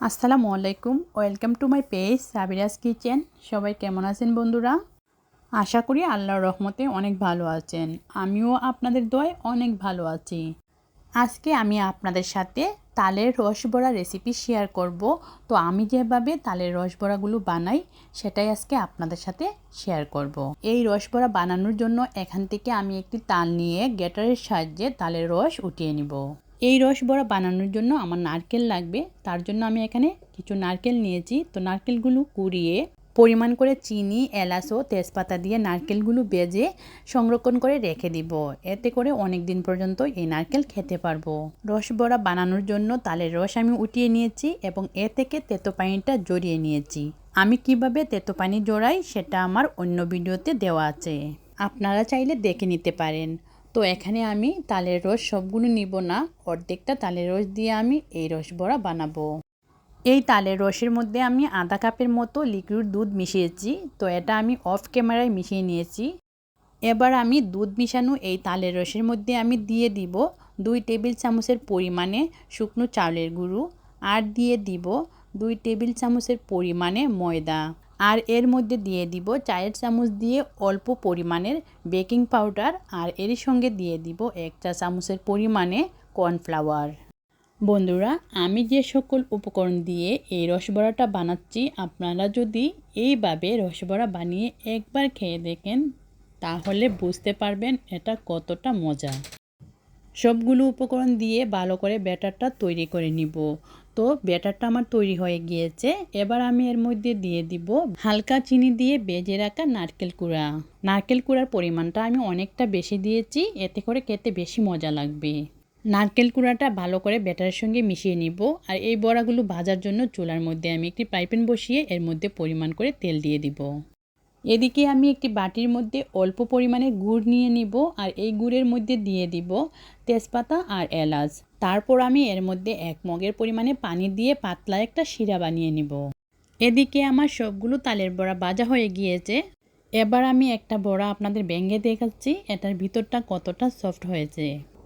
আসসালামু আলাইকুম, welcome to my page Sabira's kitchen. সবাই কেমন আছেন বন্ধুরা? আশা করি আল্লাহর রহমতে অনেক ভালো আছেন। আমিও আপনাদের দোয়ায় অনেক ভালো আছি। আজকে আমি আপনাদের সাথে তালের রসবড়া রেসিপি শেয়ার করব। তো আমি যেভাবে তালের রসবড়াগুলো বানাই, সেটাই আজকে আপনাদের সাথে শেয়ার করব। এই রসবড়া বানানোর জন্য এখান থেকে আমি একটি তাল নিয়ে গ্যাটারের সাহায্যে তালের রস উঠিয়ে নিব। এই রস বড়া বানানোর জন্য আমার নারকেল লাগবে। তার জন্য আমি এখানে কিছু নারকেল নিয়েছি। তো নারকেলগুলো কুড়িয়ে পরিমাণ করে চিনি, এলাচ ও তেজপাতা দিয়ে নারকেলগুলো বেজে সংরক্ষণ করে রেখে দিব। এতে করে অনেক দিন পর্যন্ত এই নারকেল খেতে পারব। রস বড়া বানানোর জন্য তালের রস আমি উঠিয়ে নিয়েছি এবং এ থেকে তেতো পানিটা জড়িয়ে নিয়েছি। আমি কীভাবে তেতো পানি জড়াই সেটা আমার অন্য ভিডিওতে দেওয়া আছে। আপনারা চাইলে দেখে নিতে পারেন। তো এখানে আমি তালের রস সবগুলো নিব না। অর্ধেকটা তালের রস দিয়ে আমি এই রস বড়া বানাবো। এই তালের রসের মধ্যে আমি আধা কাপের মতো লিকুইড দুধ মিশিয়েছি। তো এটা আমি অফ ক্যামেরায় মিশিয়ে নিয়েছি। এবার আমি দুধ মিশানো এই তালের রসের মধ্যে আমি দিয়ে দিব দুই টেবিল চামচের পরিমাণে শুকনো চাউলের গুঁড়ো। আর দিয়ে দিব দুই টেবিল চামচের পরিমাণে ময়দা। আর এর মধ্যে দিয়ে দিব চায়ের চামচ দিয়ে অল্প পরিমাণের বেকিং পাউডার আর এর সঙ্গে দিয়ে দিব এক চা চামচের পরিমাণে কর্নফ্লাওয়ার। বন্ধুরা, আমি যে সকল উপকরণ দিয়ে এই রসবড়াটা বানাচ্ছি, আপনারা যদি এইভাবে রসবড়া বানিয়ে একবার খেয়ে দেখেন, তাহলে বুঝতে পারবেন এটা কতটা মজা। সবগুলো উপকরণ দিয়ে ভালো করে ব্যাটারটা তৈরি করে নিব। তো ব্যাটারটা আমার তৈরি হয়ে গিয়েছে। এবার আমি এর মধ্যে দিয়ে দিব হালকা চিনি দিয়ে বেজে রাখা নারকেল কুড়া। নারকেল কুড়ার পরিমাণটা আমি অনেকটা বেশি দিয়েছি, এতে করে খেতে বেশি মজা লাগবে। নারকেল কুড়াটা ভালো করে ব্যাটারের সঙ্গে মিশিয়ে নিব আর এই বড়াগুলো ভাজার জন্য চুলার মধ্যে আমি একটি পাইপেন বসিয়ে এর মধ্যে পরিমাণ করে তেল দিয়ে দিব। এদিকে আমি একটি বাটির মধ্যে অল্প পরিমাণে গুড় নিয়ে নিব আর এই গুড়ের মধ্যে দিয়ে দিব তেজপাতা আর এলাচ। তারপর আমি এর মধ্যে এক মগের পরিমাণে পানি দিয়ে পাতলা একটা শিরা বানিয়ে নিব। এদিকে আমার সবগুলো তালের বড়া বাজা হয়ে গিয়েছে। এবার আমি একটা বড়া আপনাদের ব্যাঙ্গে দেখাচ্ছি, এটার ভিতরটা কতটা সফট হয়েছে।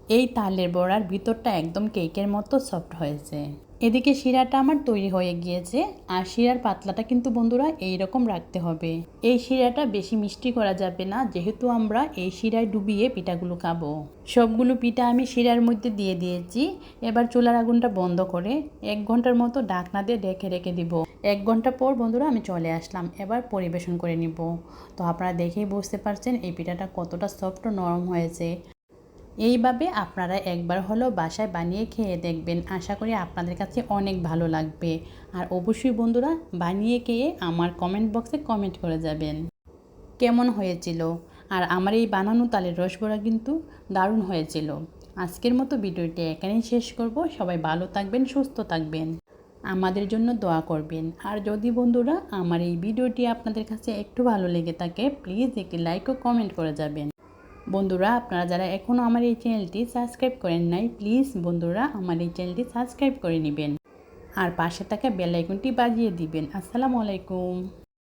এই তালের বড়ার ভিতরটা একদম কেকের মতো সফট হয়েছে। এদিকে শিরাটা আমার তৈরি হয়ে গিয়েছে, আর শিরার পাতলাটা কিন্তু বন্ধুরা এই রকম রাখতে হবে। এই শিরাটা বেশি মিষ্টি করা যাবে না, যেহেতু আমরা এই শিরায় ডুবিয়ে পিঠাগুলো খাব। সবগুলো পিঠা আমি শিরার মধ্যে দিয়ে দিয়েছি। এবার চুলার আগুনটা বন্ধ করে এক ঘণ্টার মতো ডাকনা দিয়ে ডেকে রেখে দিব। এক ঘণ্টা পর বন্ধুরা আমি চলে আসলাম, এবার পরিবেশন করে নিব। তো আপনারা দেখেই বুঝতে পারছেন এই পিঠাটা কতটা সফট নরম হয়েছে। এইভাবে আপনারা একবার হলেও বাসায় বানিয়ে খেয়ে দেখবেন। আশা করি আপনাদের কাছে অনেক ভালো লাগবে। আর অবশ্যই বন্ধুরা, বানিয়ে খেয়ে আমার কমেন্ট বক্সে কমেন্ট করে যাবেন। কেমন হয়েছিল? আর আমার এই বানানো তালের রসবড়া কিন্তু দারুণ হয়েছিল। আজকের মতো ভিডিওটি এখানেই শেষ করব। সবাই ভালো থাকবেন, সুস্থ থাকবেন। আমাদের জন্য দোয়া করবেন। আর যদি বন্ধুরা, আমার এই ভিডিওটি আপনাদের কাছে একটু ভালো লেগে থাকে প্লিজ একটি লাইক ও কমেন্ট করে যাবেন। বন্ধুরা, আপনারা যারা এখনও আমার এই চ্যানেলটি সাবস্ক্রাইব করেন নাই, প্লিজ বন্ধুরা আমার এই চ্যানেলটি সাবস্ক্রাইব করে নেবেন। আর পাশে থাকা বেল আইকনটি বাজিয়ে দিবেন। আসসালামু আলাইকুম।